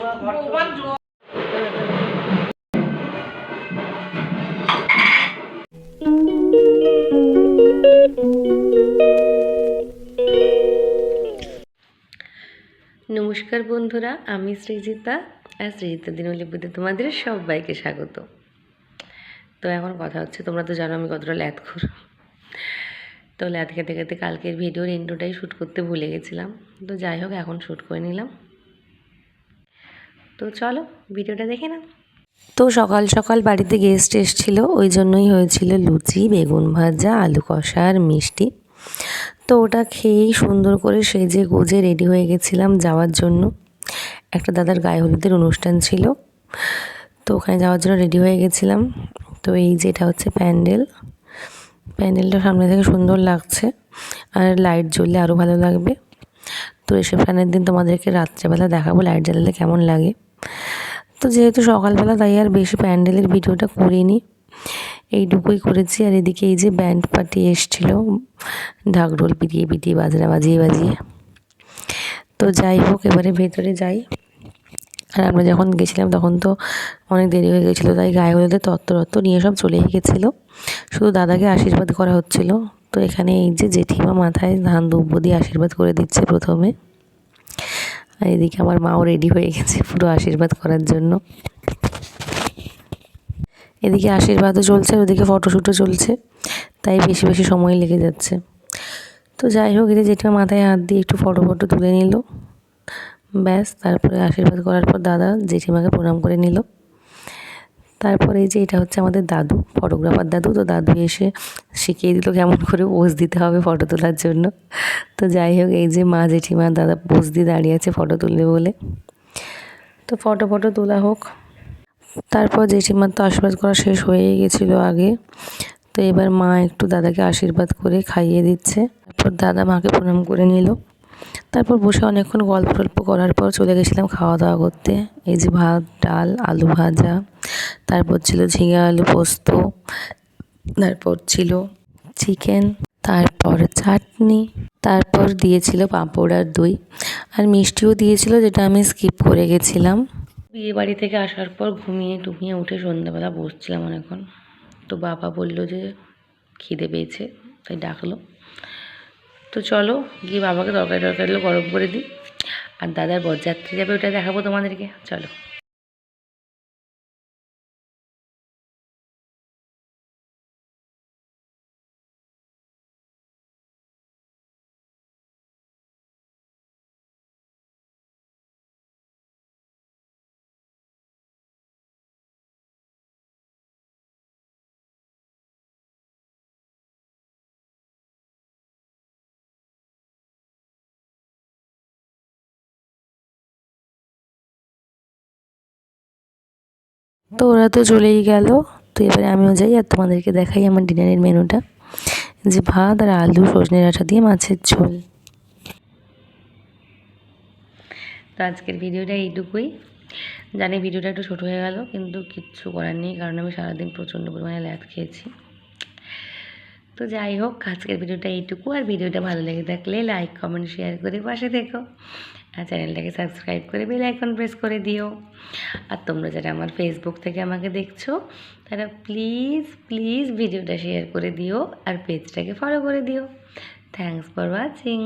নমস্কার বন্ধুরা, আমি সৃজিতা আর সৃজিতা দিনলিপিতে তোমাদের সবাইকে স্বাগত। তো এখন কথা হচ্ছে, তোমরা তো জানো আমি কতটা ল্যাদ কর তো ল্যাদ খেতে খেতে কালকের ভিডিওর ইন্ট্রোটাই শ্যুট করতে ভুলে গেছিলাম। তো যাই হোক, এখন শ্যুট করে নিলাম। তো চলো, ভিডিওটা দেখে নাও। তো সকাল সকাল বাড়িতে গেস্ট এসেছিল, ওই জন্যই হয়েছিল লুচি, বেগুন ভাজা, আলু কষা আর মিষ্টি। তো ওটা খেয়েই সুন্দর করে সেজে গুজে রেডি হয়ে গেছিলাম যাওয়ার জন্য। একটা দাদার গায়ে হলুদের অনুষ্ঠান ছিল, তো ওখানে যাওয়ার জন্য রেডি হয়ে গেছিলাম। তো এই যেটা হচ্ছে প্যান্ডেল। প্যান্ডেলটা সামনে থেকে সুন্দর লাগছে, আর লাইট জ্বললে আরও ভালো লাগবে। তো রিসেপশানের দিন তোমাদেরকে রাত্রেবেলা দেখাবো লাইট জ্বালালে কেমন লাগে। তো যেহেতু সকালবেলা তাই আর বেশি প্যান্ডেলের ভিডিওটা করিনি, এইটুকুই করেছি। আর এদিকে এই যে ব্যান্ড পার্টি এসছিলো ঢাকঢোল পিটিয়ে পিটিয়ে, বাজনা বাজিয়ে বাজিয়ে। তো যাই হোক, এবারে ভেতরে যাই। আর আমরা যখন গেছিলাম তখন তো অনেক দেরি হয়ে গেছিল, তাই গায়ে হলুদের তত্ত্ব তত্ত্ব নিয়ে সব চলেই গেছিল। শুধু দাদাকে আশীর্বাদ করা হচ্ছিল। তো এখানে এই যে জেঠিমা মাথায় ধান দুব্ব দিয়ে আশীর্বাদ করে দিচ্ছে প্রথমে। আর এদিকে আমার মাও রেডি হয়ে গেছে পুরো আশীর্বাদ করার জন্য। এদিকে আশীর্বাদও চলছে আর ওদিকে ফটোশ্যুটও চলছে, তাই বেশি বেশি সময় লেগে যাচ্ছে। তো যাই হোক এটা যেটা মাথায় হাত দিয়ে একটু ফটো ফটো তুলে নিল। ব্যাস, তারপরে আশীর্বাদ করার পর দাদা জেঠিমাকে প্রণাম করে নিল। তারপরে এই যে এটা হচ্ছে আমাদের দাদু ফটোগ্রাফার দাদু। তো দাদু এসে শিখিয়ে দিল কেমন করে পোজ দিতে হবে ফটো তোলার জন্য। তো যাই হোক, এই যে মা জেঠিমা, দাদা পোজ দিয়ে দাঁড়িয়ে আছে ফটো তুলবে বলে। তো ফটো ফটো তোলা হোক। তারপর জেঠিমার তো আশীর্বাদ করা শেষ হয়েই গেছিল আগে। তো এবার মা একটু দাদাকে আশীর্বাদ করে খাইয়ে দিচ্ছে। তারপর দাদা মাকে প্রণাম করে নিল। তারপর বসে অনেকক্ষণ গল্প টল্প করার পর চলে গেছিলাম খাওয়া দাওয়া করতে। এই যে ভাত, ডাল, আলু ভাজা। তারপর ছিল ঝিঙে আলু পোস্ত, তারপর ছিল চিকেন, তারপর চাটনি, তারপর দিয়েছিল পাঁপড় আর দই। আর মিষ্টিও দিয়েছিল যেটা আমি স্কিপ করে গেছিলাম। বিয়ে বাড়ি থেকে আসার পর ঘুমিয়ে টুমিয়ে উঠে সন্ধ্যাবেলা বসছিলাম অনেকক্ষণ। তো বাবা বলল যে খিদে পেয়েছে, তাই ডাকলো। তো চলো গিয়ে বাবাকে তরকারি টরকারিগুলো গরম করে দিই। আর দাদার বরযাত্রী যাবে ওটা দেখাবো তোমাদেরকে, চলো। তো ওরা তো চলেই গেল। তো এবারে আমিও যাই আর তোমাদেরকে দেখাই আমার ডিনারের মেনুটা যে ভাত আর আলু, সজনে ডাঁটা দিয়ে মাছের ঝোল। তো আজকের ভিডিওটা এইটুকুই। জানি ভিডিওটা একটু ছোটো হয়ে গেল, কিন্তু কিচ্ছু করার নেই, কারণ আমি সারাদিন প্রচণ্ড পরিমাণে ল্যাদ খেয়েছি। তো যাই হোক, আজকের ভিডিওটা এইটুকু। আর ভিডিওটা ভালো লেগে থাকলে লাইক কমেন্ট শেয়ার করে পাশে থেকো। আর চ্যানেলটাকে সাবস্ক্রাইব করে বেল আইকন প্রেস করে দিও। আর তোমরা যারা আমার ফেসবুক থেকে আমাকে দেখছ, তারা প্লিজ প্লিজ ভিডিওটা শেয়ার করে দিও। আর পেজটাকে ফলো করে দিও। Thanks for watching